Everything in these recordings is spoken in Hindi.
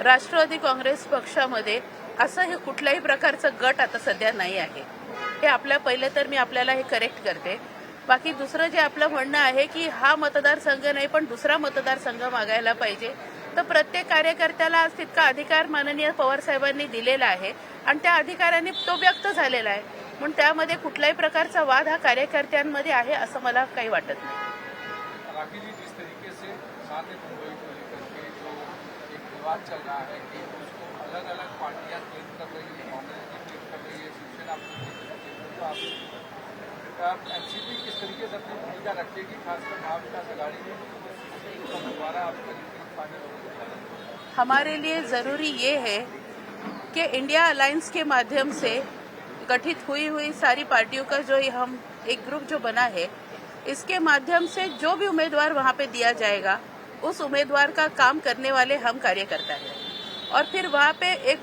राष्ट्रवादी काँग्रेस पक्षामध्ये असं हे कुठल्याही प्रकारचं गट आता सध्या नाही आहे. हे आपल्या पहिलं तर मी आपल्याला हे करेक्ट करते. बाकी दुसरं जे आपलं म्हणणं आहे की हा मतदारसंघ नाही पण दुसरा मतदारसंघ मागायला पाहिजे तर प्रत्येक कार्यकर्त्याला आज तितका अधिकार माननीय पवार साहेबांनी दिलेला आहे आणि त्या अधिकारांनी तो व्यक्त झालेला आहे. म्हणून त्यामध्ये कुठल्याही प्रकारचा वाद हा कार्यकर्त्यांमध्ये आहे असं मला काही वाटत नाही. विवाद चल रहा है कि उसको अलग अलग पार्टियाँ क्लेम कर रही है, कांग्रेस भी क्लेम कर रही है, शिवसेना अपनी क्लेम कर रही है। तो आप एनसीपी किस तरीके से अपनी भूमिका रखेगी, खासकर महाविकास आघाड़ी में? तो दोबारा आपका हमारे लिए ज़रूरी ये है कि इंडिया अलायंस के माध्यम से गठित हुई हुई सारी पार्टियों का जो हम एक ग्रुप जो बना है, इसके माध्यम से जो भी उम्मीदवार वहाँ पे दिया जाएगा उस उम्मीदवार का काम करने वाले हम कार्यकर्ता हैं। और फिर वहाँ पे एक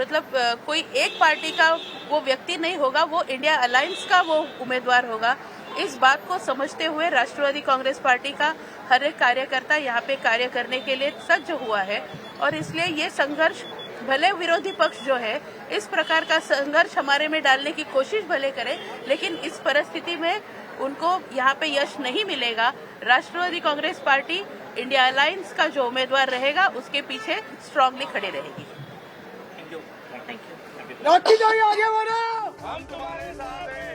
मतलब कोई एक पार्टी का वो व्यक्ति नहीं होगा, वो इंडिया अलायंस का वो उम्मीदवार होगा। इस बात को समझते हुए राष्ट्रवादी कांग्रेस पार्टी का हर एक कार्यकर्ता यहाँ पे कार्य करने के लिए सज्ज हुआ है। और इसलिए ये संघर्ष भले विरोधी पक्ष जो है इस प्रकार का संघर्ष हमारे में डालने की कोशिश भले करे लेकिन इस परिस्थिति में उनको यहाँ पे यश नहीं मिलेगा। Rashtrawadi Congress Party India alliance का जो उम्मीदवार रहेगा उसके पीछे स्ट्रांगली खड़े रहेगी। थैंक यू आगे बढ़ो। हम तुम्हारे साथ हैं।